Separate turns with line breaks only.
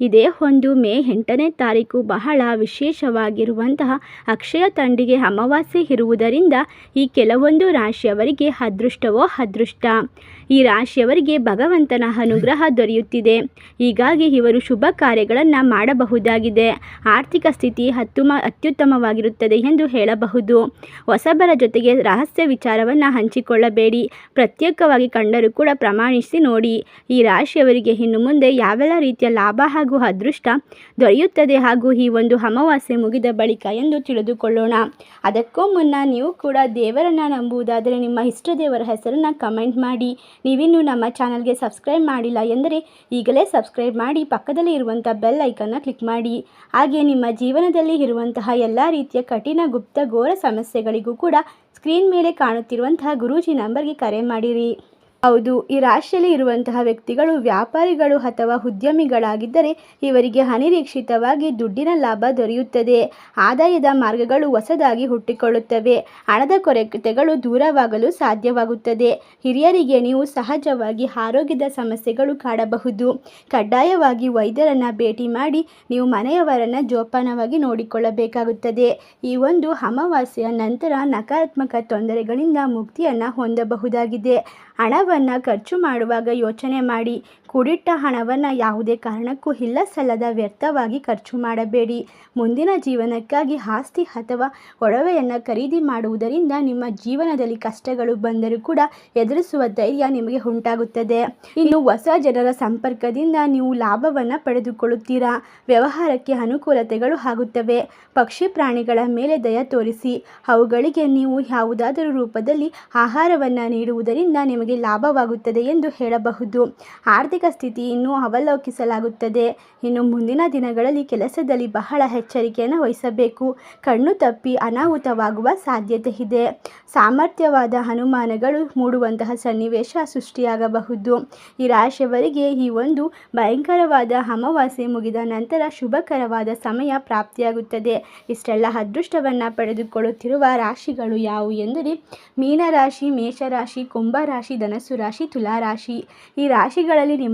ಇದೇ ಒಂದು ಮೇ ಎಂಟನೇ ತಾರೀಕು ಬಹಳ ವಿಶೇಷವಾಗಿರುವಂತಹ ಅಕ್ಷಯ ತಂಡಿಗೆ ಅಮಾವಾಸ್ಯೆ ಇರುವುದರಿಂದ ಈ ಕೆಲವೊಂದು ರಾಶಿಯವರಿಗೆ ಅದೃಷ್ಟವೋ ಅದೃಷ್ಟ. ಈ ರಾಶಿಯವರಿಗೆ ಭಗವಂತನ ಅನುಗ್ರಹ ದೊರೆಯುತ್ತಿದೆ. ಹೀಗಾಗಿ ಇವರು ಶುಭ ಕಾರ್ಯಗಳನ್ನು ಮಾಡಬಹುದಾಗಿದೆ. ಆರ್ಥಿಕ ಸ್ಥಿತಿ ಅತ್ಯುಮ ಅತ್ಯುತ್ತಮವಾಗಿರುತ್ತದೆ ಎಂದು ಹೇಳಬಹುದು. ಹೊಸಬರ ಜೊತೆಗೆ ರಹಸ್ಯ ವಿಚಾರವನ್ನು ಹಂಚಿಕೊಳ್ಳಬೇಡಿ. ಪ್ರತ್ಯೇಕವಾಗಿ ಕಂಡರೂ ಕೂಡ ಪ್ರಮಾಣಿಸಿ ನೋಡಿ. ಈ ರಾಶಿಯವರಿಗೆ ಇನ್ನು ಮುಂದೆ ಯಾವೆಲ್ಲ ರೀತಿಯ ಲಾಭ ಹಾಗೂ ಅದೃಷ್ಟ ದೊರೆಯುತ್ತದೆ ಹಾಗೂ ಈ ಒಂದು ಅಮಾವಾಸ್ಯೆ ಮುಗಿದ ಬಳಿಕ ಎಂದು ತಿಳಿದುಕೊಳ್ಳೋಣ. ಅದಕ್ಕೂ ಮುನ್ನ ನೀವು ಕೂಡ ದೇವರನ್ನು ನಂಬುವುದಾದರೆ ನಿಮ್ಮ ಇಷ್ಟ ದೇವರ ಹೆಸರನ್ನು ಕಮೆಂಟ್ ಮಾಡಿ. ನೀವಿನ್ನೂ ನಮ್ಮ ಚಾನಲ್ಗೆ ಸಬ್ಸ್ಕ್ರೈಬ್ ಮಾಡಿಲ್ಲ ಎಂದರೆ ಈಗಲೇ ಸಬ್ಸ್ಕ್ರೈಬ್ ಮಾಡಿ ಪಕ್ಕದಲ್ಲಿ ಇರುವಂಥ ಬೆಲ್ ಐಕನ್ನ ಕ್ಲಿಕ್ ಮಾಡಿ. ಹಾಗೆ ನಿಮ್ಮ ಜೀವನದಲ್ಲಿ ಇರುವಂತಹ ಎಲ್ಲ ರೀತಿಯ ಕಠಿಣ ಗುಪ್ತ ಘೋರ ಸಮಸ್ಯೆಗಳಿಗೂ ಕೂಡ ಸ್ಕ್ರೀನ್ ಮೇಲೆ ಕಾಣುತ್ತಿರುವಂತಹ ಗುರೂಜಿ ನಂಬರ್ಗೆ ಕರೆ ಮಾಡಿರಿ. ಹೌದು, ಈ ರಾಶಿಯಲ್ಲಿ ಇರುವಂತಹ ವ್ಯಕ್ತಿಗಳು, ವ್ಯಾಪಾರಿಗಳು ಅಥವಾ ಉದ್ಯಮಿಗಳಾಗಿದ್ದರೆ ಇವರಿಗೆ ಅನಿರೀಕ್ಷಿತವಾಗಿ ದುಡ್ಡಿನ ಲಾಭ ದೊರೆಯುತ್ತದೆ. ಆದಾಯದ ಮಾರ್ಗಗಳು ಹೊಸದಾಗಿ ಹುಟ್ಟಿಕೊಳ್ಳುತ್ತವೆ. ಹಣದ ಕೊರತೆಗಳು ದೂರವಾಗಲು ಸಾಧ್ಯವಾಗುತ್ತದೆ. ಹಿರಿಯರಿಗೆ ನೀವು ಸಹಜವಾಗಿ ಆರೋಗ್ಯದ ಸಮಸ್ಯೆಗಳು ಕಾಡಬಹುದು. ಕಡ್ಡಾಯವಾಗಿ ವೈದ್ಯರನ್ನು ಭೇಟಿ ಮಾಡಿ ನೀವು ಮನೆಯವರನ್ನು ಜೋಪಾನವಾಗಿ ನೋಡಿಕೊಳ್ಳಬೇಕಾಗುತ್ತದೆ. ಈ ಒಂದು ಅಮಾವಾಸ್ಯೆಯ ನಂತರ ನಕಾರಾತ್ಮಕ ತೊಂದರೆಗಳಿಂದ ಮುಕ್ತಿಯನ್ನು ಹೊಂದಬಹುದಾಗಿದೆ. ಹಣವನ್ನು ಖರ್ಚು ಮಾಡುವಾಗ ಯೋಚನೆ ಮಾಡಿ. ಕೂಡಿಟ್ಟ ಹಣವನ್ನು ಯಾವುದೇ ಕಾರಣಕ್ಕೂ ಇಲ್ಲ, ಸಲ್ಲದ ವ್ಯರ್ಥವಾಗಿ ಖರ್ಚು ಮಾಡಬೇಡಿ. ಮುಂದಿನ ಜೀವನಕ್ಕಾಗಿ ಆಸ್ತಿ ಅಥವಾ ಒಡವೆಯನ್ನು ಖರೀದಿ ಮಾಡುವುದರಿಂದ ನಿಮ್ಮ ಜೀವನದಲ್ಲಿ ಕಷ್ಟಗಳು ಬಂದರೂ ಕೂಡ ಎದುರಿಸುವ ಧೈರ್ಯ ನಿಮಗೆ ಉಂಟಾಗುತ್ತದೆ. ಇನ್ನು ಹೊಸ ಜನರ ಸಂಪರ್ಕದಿಂದ ನೀವು ಲಾಭವನ್ನು ಪಡೆದುಕೊಳ್ಳುತ್ತೀರಾ? ವ್ಯವಹಾರಕ್ಕೆ ಅನುಕೂಲತೆಗಳು ಆಗುತ್ತವೆ. ಪಕ್ಷಿ ಪ್ರಾಣಿಗಳ ಮೇಲೆ ದಯ ತೋರಿಸಿ. ಅವುಗಳಿಗೆ ನೀವು ಯಾವುದಾದರೂ ರೂಪದಲ್ಲಿ ಆಹಾರವನ್ನು ನೀಡುವುದರಿಂದ ನಿಮಗೆ ಲಾಭವಾಗುತ್ತದೆ ಎಂದು ಹೇಳಬಹುದು. ಆರ್ಥಿಕ ಸ್ಥಿತಿಯನ್ನು ಅವಲೋಕಿಸಲಾಗುತ್ತದೆ. ಇನ್ನು ಮುಂದಿನ ದಿನಗಳಲ್ಲಿ ಕೆಲಸದಲ್ಲಿ ಬಹಳ ಎಚ್ಚರಿಕೆಯನ್ನು ವಹಿಸಬೇಕು. ಕಣ್ಣು ತಪ್ಪಿ ಅನಾಹುತವಾಗುವ ಸಾಧ್ಯತೆ ಇದೆ. ಸಾಮರ್ಥ್ಯವಾದ ಅನುಮಾನಗಳು ಮೂಡುವಂತಹ ಸನ್ನಿವೇಶ ಸೃಷ್ಟಿಯಾಗಬಹುದು. ಈ ರಾಶಿಯವರಿಗೆ ಈ ಒಂದು ಭಯಂಕರವಾದ ಅಮಾವಾಸ್ಯೆ ಮುಗಿದ ನಂತರ ಶುಭಕರವಾದ ಸಮಯ ಪ್ರಾಪ್ತಿಯಾಗುತ್ತದೆ. ಇಷ್ಟೆಲ್ಲ ಅದೃಷ್ಟವನ್ನು ಪಡೆದುಕೊಳ್ಳುತ್ತಿರುವ ರಾಶಿಗಳು ಯಾವುವು ಎಂದರೆ, ಮೀನರಾಶಿ, ಮೇಷರಾಶಿ, ಕುಂಭರಾಶಿ, ಧನಸ್ಸು ರಾಶಿ, ತುಲಾರಾಶಿ. ಈ ರಾಶಿಗಳಲ್ಲಿ ನಿಮ್ಮ